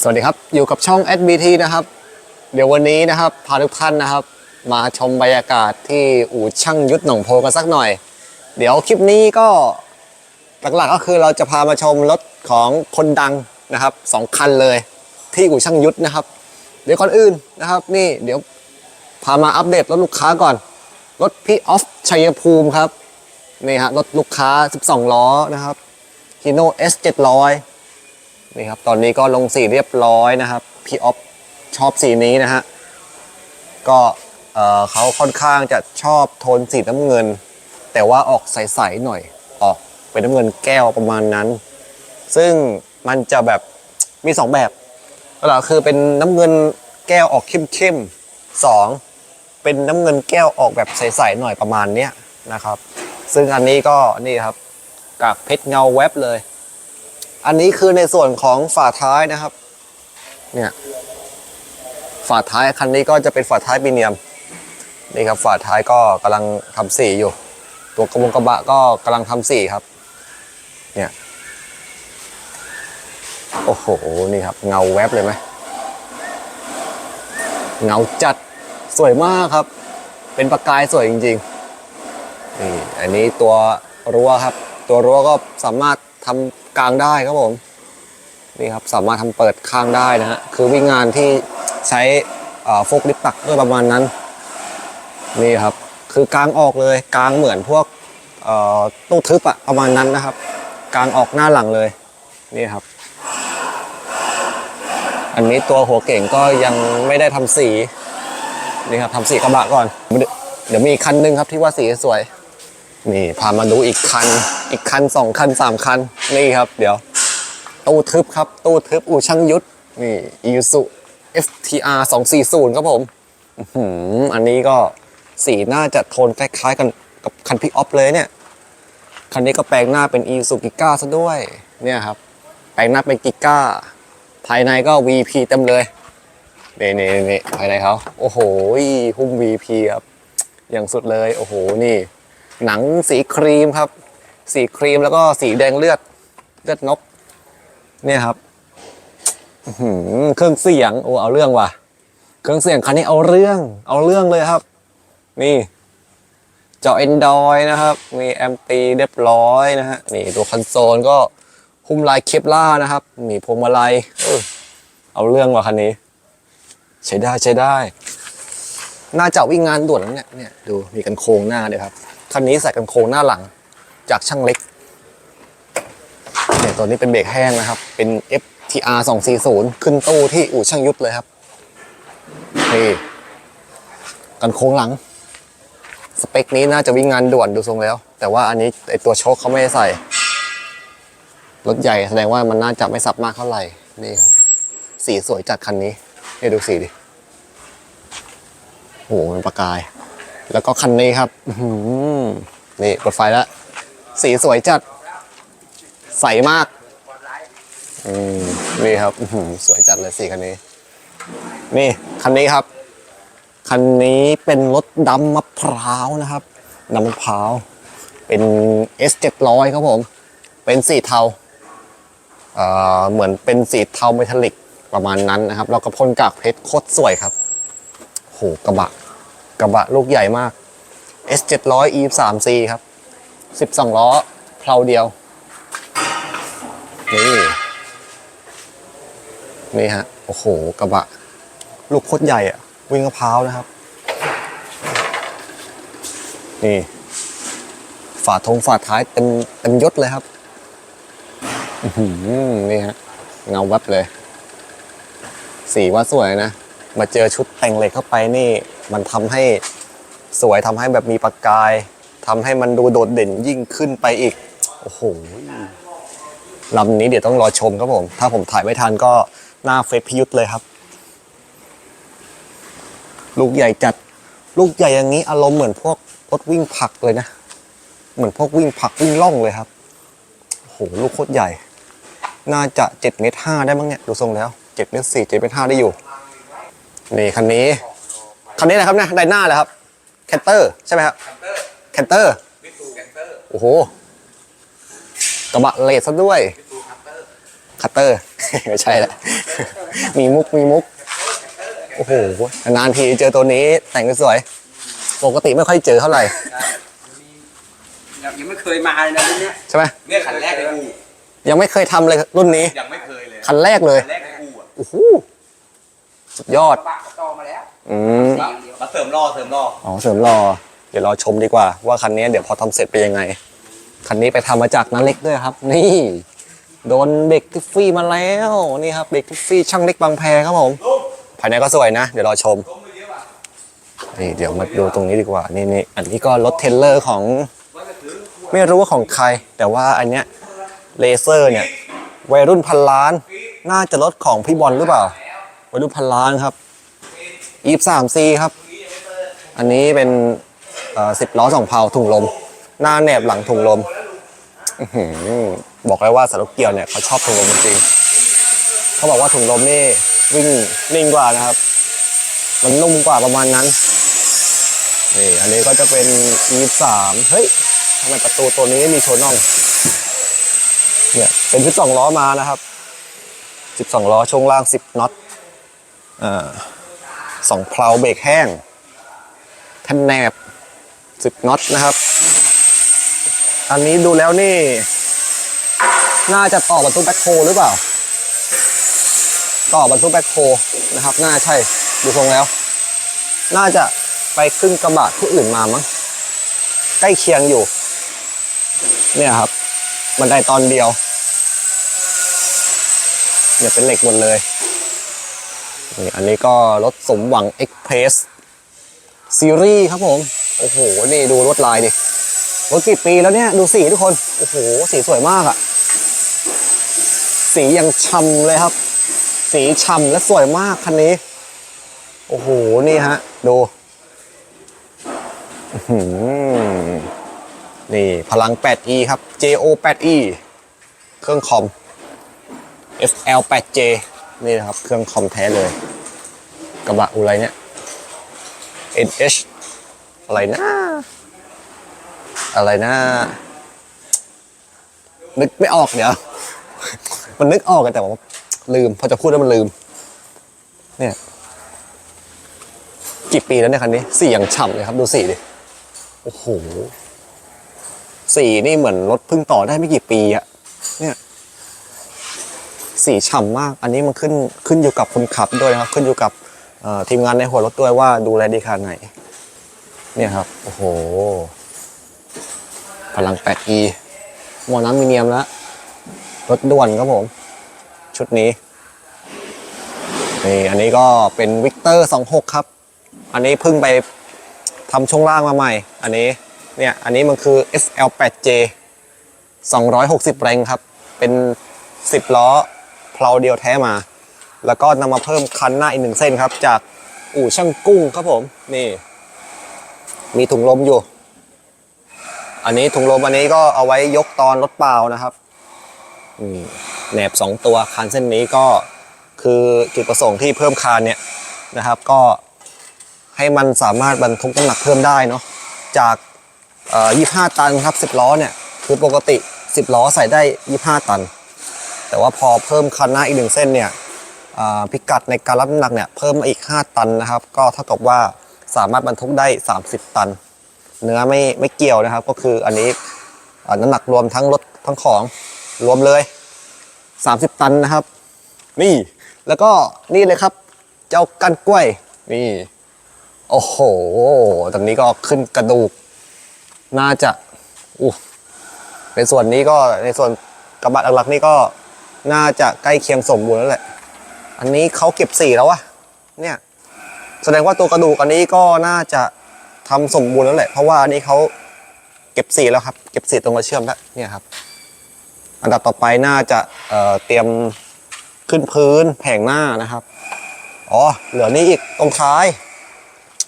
สวัสดีครับ อยู่กับช่อง SBT นะครับ เดี๋ยววันนี้นะครับพาทุกท่านนะครับ มาชมบรรยากาศที่อู่ช่างยุทธหนองโพกันสักหน่อย เดี๋ยวคลิปนี้ก็หลักๆก็คือเราจะพามาชมรถของคนดังนะครับสองคันเลยที่อู่ช่างยุทธนะครับ เดี๋ยวก่อนอื่นนะครับ นี่เดี๋ยวพามาอัปเดตรถลูกค้าก่อน รถพี่ออฟชัยภูมิครับนี่ฮะรถลูกค้า 12 ล้อนะครับฮีโนี่ครับ ตอนนี้ก็ลงสีเรียบร้อยนะครับ พี่ออฟชอบสีนี้นะฮะ ก็เอ่อเขาค่อนข้างจะชอบโทนสีน้ำเงิน แต่ว่าออกใสๆหน่อย ออกเป็นน้ำเงินแก้วประมาณนั้น ซึ่งมันจะแบบมีสองแบบก็คือเป็นน้ำเงินแก้วออกเข้มๆสองเป็นน้ำเงินแก้วออกแบบใสๆหน่อยประมาณเนี้ยนะครับ ซึ่งอันนี้ก็นี่ครับกากเพชรเงาแวบเลย อันนี้คือในส่วนของฝาท้ายนะครับ เนี่ย ฝาท้ายคันนี้ก็จะเป็นฝาท้ายปีเนียม นี่ครับฝาท้ายก็กำลังทำสีอยู่ ตัวกระบงกระบะก็กำลังทำสีครับ เนี่ย โอ้โห นี่ครับ เงาแวบเลยไหม เงาจัด สวยมากครับ เป็นประกายสวยจริงๆ นี่ อันนี้ตัวรั้วครับ ตัวรั้วก็สามารถทำ กลางได้ครับผมนี่ครับสามารถทำเปิดข้างได้นะฮะคือวิ่งงานที่ใช้โฟกลิฟต์ตักด้วยประมาณนั้นนี่ครับคือกลางออกเลยกลางเหมือนพวกตู้ทึบอะประมาณนั้นนะครับ กลางออกหน้าหลังเลยนี่ครับ อันนี้ตัวหัวเก่งก็ยังไม่ได้ทำสีนี่ครับทำสีกระบะก่อน เดี๋ยวมีคันหนึงครับที่ว่าสีสวย นี่พามาดูอีกคัน อีกคันสองคันสามคัน นี่ครับ เดี๋ยวตู้ทึบครับ ตู้ทึบอู่ช่างยุทธนี่อีสุ FTR 240 ครับผมอื้มอันนี้ก็สีน่าจะโทนคล้ายๆกันกับคันพี่ออฟเลยเนี่ย คันนี้ก็แปลงหน้าเป็นอีสุกิก้าซะด้วย เนี่ยครับ แปลงหน้าเป็นกิก้า ภายในก็ VP เต็มเลยนี่นี่นี่ภายในเขาโอ้โหหุ้ม VP ครับ อย่างสุดเลย โอ้โห นี่ หนังสีครีมครับ สีครีมแล้วก็สีแดงเลือดเลือดนก เนี่ยครับเครื่องเสียงโอ้เอาเรื่องว่ะ เครื่องเสียงคันนี้เอาเรื่อง เอาเรื่องเลยครับ นี่จอ Android นะครับ มีแอมตีเรียบร้อยนะฮะนี่ตัวคอนโซลก็หุ้มลายเคปล่านะครับ มีพวงมาลัยเออเอาเรื่องว่ะคันนี้ ใช้ได้ใช้ได้ น่าจะวิ่งงานด่วนแล้วเนี่ยเนี่ยดูมีกันโครงหน้าด้วยครับ คันนี้ใส่กันโครงหน้าหลัง จากช่างเล็กเนี่ยตัวนี้เป็นเบรกแห้งนะครับ เป็น FTR 240 ขึ้นตู้ที่อู่ช่างยุทธเลยครับนี่กันโค้งหลัง สเปคนี้น่าจะวิ่งงานด่วนดูทรงแล้ว แต่ว่าอันนี้ไอตัวโชคเขาไม่ได้ใส่ รถใหญ่แสดงว่ามันน่าจะไม่สับมากเท่าไหร่ นี่ครับ สีสวยจัดคันนี้นี่ดูสีดิโอ้โหมันประกาย แล้วก็คันนี้ครับนี่กดไฟแล้ว สีสวยจัด ใสมากอืมนี่ครับสวยจัดเลยสีคันนี้ นี่คันนี้ครับ คันนี้เป็นรถดำมะพร้าวนะครับดำมะพร้าว เป็น S 700 ครับผม เป็นสีเทาเอ่อเหมือนเป็นสีเทาเมทัลลิกประมาณนั้นนะครับ แล้วก็พ่นกากเพชรโคตรสวยครับ โหกระบะ กระบะลูกใหญ่มาก S 700 E 3 C ครับ 12 ล้อเพลาเดียว นี่ นี่ฮะ โอ้โห กระบะ ลูกโคตรใหญ่อะวิ่งมะเพร้าวนะครับ นี่ ฝาทงฝาท้ายเต็มเต็มยศเลยครับอื้อหือนี่ฮะ เงาวับเลย สีว่าสวยนะ มาเจอชุดแต่งเหล็กเข้าไปนี่ มันทำให้สวยทำให้แบบมีประกายทำให้มันดูโดดเด่นยิ่งขึ้นไปอีก โอ้โหลำนี้เดี๋ยวต้องรอชมครับผม ถ้าผมถ่ายไม่ทันก็หน้าเฟซพิยุทธเลยครับ ลูกใหญ่จัด ลูกใหญ่อย่างนี้อารมณ์เหมือนพวกรถวิ่งผักเลยนะ เหมือนพวกวิ่งผักวิ่งล่องเลยครับโอ้โหลูกโคตรใหญ่ น่าจะเจ็ดเมตรห้าได้มั้งเนี่ย ดูทรงแล้วเจ็ดเมตรสี่เจ็ดเมตรห้าได้อยู่ นี่คันนี้ คันนี้นะครับเนี่ยไดหน้าเลยครับแคนเตอร์ใช่ไหมครับแคนเตอร์วิทูแกงเตอร์โอ้โหกระบะเลสซะด้วยวิทูคัตเตอร์คัตเตอร์ไม่ใช่แหละมีมุกมีมุกโอ้โหนานทีเจอตัวนี้แต่งสวยๆปกติไม่ค่อยเจอเท่าไหร่ยังยังไม่เคยมาเลยนะรุ่นเนี้ยใช่ไหมเนี่ยคันแรกเลยกูยังไม่เคยทำเลยรุ่นนี้ยังไม่เคยเลยคันแรกเลยคันแรกในกูอะโอ้โหสุดยอดกระบะก็ต่อมาแล้ว อืมมาเสริมล่อเสริมล่ออ๋อเสริมรอ เดี๋ยวรอชมดีกว่า ว่าคันนี้เดี๋ยวพอทำเสร็จเป็นยังไง คันนี้ไปทำมาจากน้าเล็กด้วยครับ นี่ โดนเบรกทิฟฟี่มาแล้วนี่ครับเบรกทิฟฟี่ช่างเล็กบางแพครับผมภายในก็สวยนะ เดี๋ยวรอชมนี่เดี๋ยวมาดูตรงนี้ดีกว่า นี่นี่อันนี้ก็รถเทรลเลอร์ของ ไม่รู้ว่าของใคร แต่ว่าอันเนี้ยเลเซอร์เนี่ย วัยรุ่นพันล้าน น่าจะรถของพี่บอลหรือเปล่า วัยรุ่นพันล้านครับ อีฟสามซีครับ อันนี้เป็นสิบล้อสองเพาถุงลม หน้าแหนบหลังถุงลม บอกเลยว่าสารถเกียวเนี่ยเขาชอบถุงลมจริง เขาบอกว่าถุงลมนี่วิ่งนิ่งกว่านะครับ มันนุ่มกว่าประมาณนั้น นี่อันนี้ก็จะเป็น e 3 เฮ้ยทำไมประตูตัวนี้มีโชน่อง เนี่ยเป็นชุดสองล้อมานะครับ 12 ล้อช่วงล่าง 10น็อต อ่า สองเพลาเบรกแห้งแท่นแนบ10น็อตนะครับ อันนี้ดูแล้วนี่ น่าจะต่อบรรทุกแบ็คโฮหรือเปล่า ต่อบรรทุกแบ็คโฮนะครับ น่าใช่ดูทรงแล้ว น่าจะไปขึ้นกระบะที่อื่นมามั้งใกล้เคียงอยู่ เนี่ยครับมันได้ตอนเดียวเนี่ยเป็นเหล็กหมดเลย นี่อันนี้ก็รถสมหวังเอ็กเพรสซีรีส์ครับผม โอ้โห นี่ดูรถลายดิ รถกี่ปีแล้วเนี่ย ดูสีทุกคน โอ้โห สีสวยมากอะสียังช่ำเลยครับ สีช่ำและสวยมากคันนี้ โอ้โห นี่ฮะ ดูนี่พลัง 8e ครับ JO 8e เครื่องคอม FL 8J นี่นะครับ เครื่องคอมแท้เลย กระบะอะไรเนี่ย NH อะไรนะ อะไรนะ นึกไม่ออกเดี๋ยว มันนึกออกแต่ว่าลืม พอจะพูดแล้วมันลืม เนี่ย กี่ปีแล้วเนี่ยคันนี้ สีอย่างฉ่ำเลยครับ ดูสีดิ โอ้โห สีนี่เหมือนรถเพิ่งต่อได้ไม่กี่ปีอะเนี่ย สีฉ่ำมาก อันนี้มันขึ้นขึ้นอยู่กับคนขับด้วยนะครับ ขึ้นอยู่กับทีมงานในหัวรถด้วยว่าดูแลดีขนาดไหน เนี่ยครับ โอ้โห พลัง 8e หมวน้ำมีเนียมแล้ว รถด่วนครับผม ชุดนี้ นี่ อันนี้ก็เป็นวิกเตอร์ 26 ครับ อันนี้เพิ่งไปทำช่วงล่างมาใหม่ อันนี้ เนี่ย อันนี้มันคือ SL8J 260 แรงครับ เป็น 10 ล้อ เพลาเดียวแท้มา แล้วก็นำมาเพิ่มคันหน้าอีกหนึ่งเส้นครับ จากอู่ช่างกุ้งครับผมนี่ มีถุงลมอยู่ อันนี้ถุงลมอันนี้ก็เอาไว้ยกตอนรถเปล่านะครับแหนบสองตัวคันเส้นนี้ก็คือจุดประสงค์ที่เพิ่มคานเนี่ยนะครับ ก็ให้มันสามารถบรรทุกน้ำหนักเพิ่มได้เนาะจากเอ่อ25 ตันครับ 10 ล้อเนี่ย คือปกติ 10 ล้อใส่ได้ 25 ตัน แต่ว่าพอเพิ่มคันหน้าอีกหนึ่งเส้นเนี่ยพิกัดในการรับน้ำหนักเนี่ยเพิ่มมาอีก 5 ตันนะครับ ก็เท่ากับว่าสามารถบรรทุกได้ 30 ตัน เนื้อไม่ไม่เกี่ยวนะครับ ก็คืออันนี้น้ำหนักรวมทั้งรถทั้งของรวมเลย 30 ตันนะครับ นี่แล้วก็นี่เลยครับ เจ้ากันกล้วยนี่โอ้โหตอนนี้ก็ขึ้นกระดูก น่าจะอู้ในส่วนนี้ก็ในส่วนกระบะหลักๆนี่ก็ น่าจะใกล้เคียงสมบูรณ์แล้วแหละ อันนี้เขาเก็บสีแล้ววะเนี่ย แสดงว่าตัวกระดูกอันนี้ก็น่าจะทำสมบูรณ์แล้วแหละ เพราะว่าอันนี้เขาเก็บสีแล้วครับ เก็บสีตรงกระเชื่อมแล้วเนี่ยครับ อันดับต่อไปน่าจะเเตรียมขึ้นพื้นแผงหน้านะครับ อ๋อ เหลือนี่อีกตรงท้าย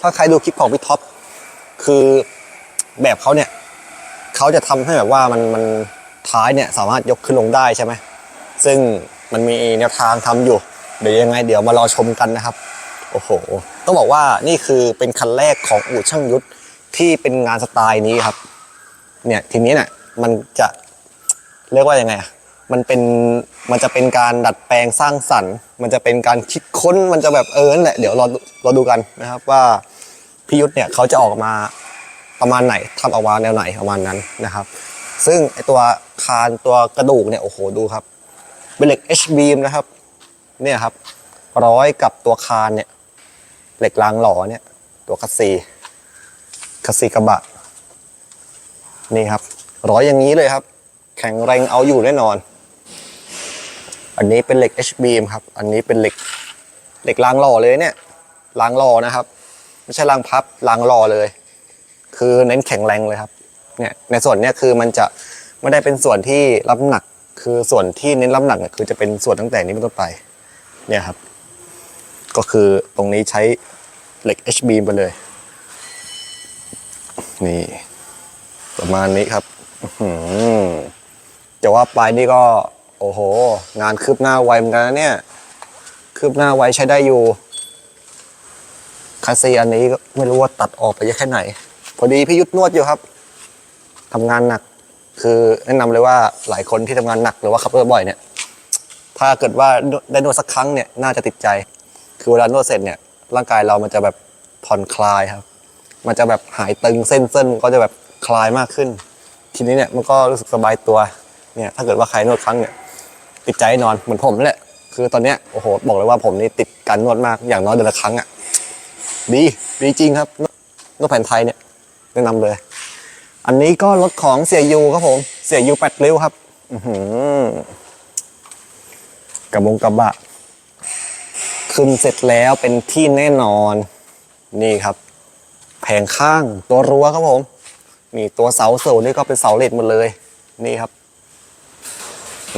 ถ้าใครดูคลิปของพี่ท็อปคือแบบเขาเนี่ยเขาจะทำให้แบบว่ามันมันท้ายเนี่ยสามารถยกขึ้นลงได้ใช่ไหม ซึ่งมันมีแนวทางทำอยู่ เดี๋ยวยังไง เดี๋ยวมารอชมกันนะครับ โอ้โห ต้องบอกว่านี่คือเป็นคันแรกของอู่ช่างยุทธที่เป็นงานสไตล์นี้ครับ เนี่ยทีนี้เนี่ยมันจะเรียกว่ายังไงอะมันเป็นมันจะเป็นการดัดแปลงสร้างสรรค์ มันจะเป็นการคิดค้นมันจะแบบเออนั่นแหละเดี๋ยวเราเราดูกันนะครับว่าพี่ยุทธเนี่ยเขาจะออกมาประมาณไหนทำออกมาแนวไหนประมาณนั้นนะครับ ซึ่งไอตัวคานตัวกระดูกเนี่ยโอ้โหดูครับ เป็นเหล็ก H beam นะครับ เนี่ยครับ ร้อยกับตัวคานเนี่ย เหล็กรางหล่อเนี่ย ตัวคัสซีคัสซีกระบะ นี่ครับ ร้อยอย่างนี้เลยครับ แข็งแรงเอาอยู่แน่นอน อันนี้เป็นเหล็ก H beam ครับ อันนี้เป็นเหล็ก เหล็กรางหล่อเลยเนี่ย รางหล่อนะครับ ไม่ใช่รางพับ รางหล่อเลย คือเน้นแข็งแรงเลยครับ เนี่ย ในส่วนเนี้ยคือมันจะไม่ได้เป็นส่วนที่รับหนัก คือส่วนที่เน้นรับน้ำหนักเนี่ยคือจะเป็นส่วนตั้งแต่นี้เป็นต้นไป เนี่ยครับ ก็คือตรงนี้ใช้เหล็ก H beam ไปเลย นี่ ประมาณนี้ครับจะว่าไปนี่ก็ โอ้โห งานคืบหน้าไวเหมือนกันนะเนี่ยคืบหน้าไวใช้ได้อยู่คาซีอันนี้ก็ไม่รู้ว่าตัดออกไปเยอะแค่ไหน พอดีพี่ยุทธนวดอยู่ครับทำงานหนัก คือแนะนำเลยว่าหลายคนที่ทำงานหนักหรือว่าขับรถบ่อยเนี่ย ถ้าเกิดว่าได้นวดสักครั้งเนี่ยน่าจะติดใจ คือเวลานวดเสร็จเนี่ย ร่างกายเรามันจะแบบผ่อนคลายครับ มันจะแบบหายตึงเส้นเส้นก็จะแบบคลายมากขึ้น ทีนี้เนี่ยมันก็รู้สึกสบายตัว เนี่ย ถ้าเกิดว่าใครนวดครั้งเนี่ยติดใจนอนเหมือนผมแหละ คือตอนเนี้ยโอ้โหบอกเลยว่าผมนี่ติดการนวดมากอย่างน้อยเดือนละครั้งอะ ดีดีจริงครับนวดแผนไทยเนี่ยแนะนำเลย อันนี้ก็รถของเสียยูครับผม เสียยูแปดริ้วครับกระบงกระบะขึ้นเสร็จแล้วเป็นที่แน่นอน นี่ครับ แผงข้างตัวรั้วครับผมมีตัวเสาโซนนี่ก็เป็นเสาเหล็กหมดเลย นี่ครับ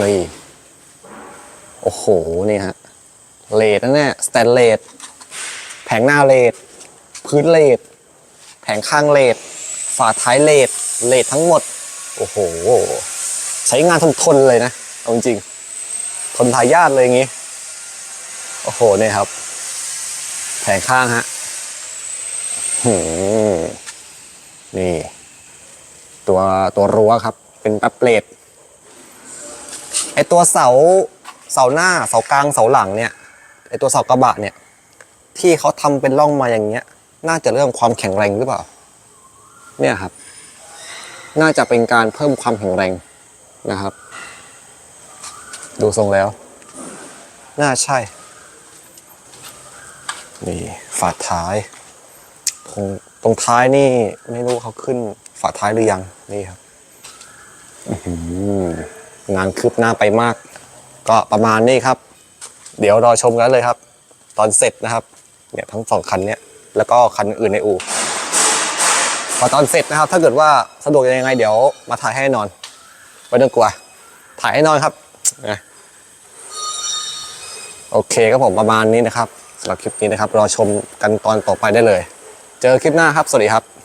นี่โอ้โห นี่ฮะเลดนะเนี่ยสแตนเลสแผงหน้าเลดพื้นเลดแผงข้างเลด ฝาท้ายเลดเลดทั้งหมด โอ้โห ใช้งานทนทนเลยนะ เอาจริงทนทายาทเลยอย่างงี้ โอ้โหเนี่ยครับ แผงข้างฮะหืมนี่ ตัวตัวรั้วครับ เป็นแป๊บเลดไอตัวเสาเสาหน้าเสากลางเสาหลังเนี่ยไอตัวเสากระบะเนี่ย ที่เขาทำเป็นร่องมาอย่างเงี้ย น่าจะเรื่องความแข็งแรงหรือเปล่า เนี่ยครับ น่าจะเป็นการเพิ่มความแข็งแรงนะครับ ดูทรงแล้ว น่าใช่ นี่ฝาท้ายตรงตรงท้ายนี่ไม่รู้เขาขึ้นฝาท้ายหรือยังนี่ครับงานคืบหน้าไปมาก ก็ประมาณนี้ครับ เดี๋ยวรอชมกันเลยครับ ตอนเสร็จนะครับ เนี่ยทั้งสองคันเนี่ยแล้วก็คันอื่นในอู่ พอตอนเสร็จนะครับ ถ้าเกิดว่าสะดวกยังไงเดี๋ยวมาถ่ายให้นอนไม่ต้องกลัว ถ่ายให้แน่นอนครับนะโอเคครับผมประมาณนี้นะครับสำหรับคลิปนี้นะครับ รอชมกันตอนต่อไปได้เลย เจอคลิปหน้าครับ สวัสดีครับ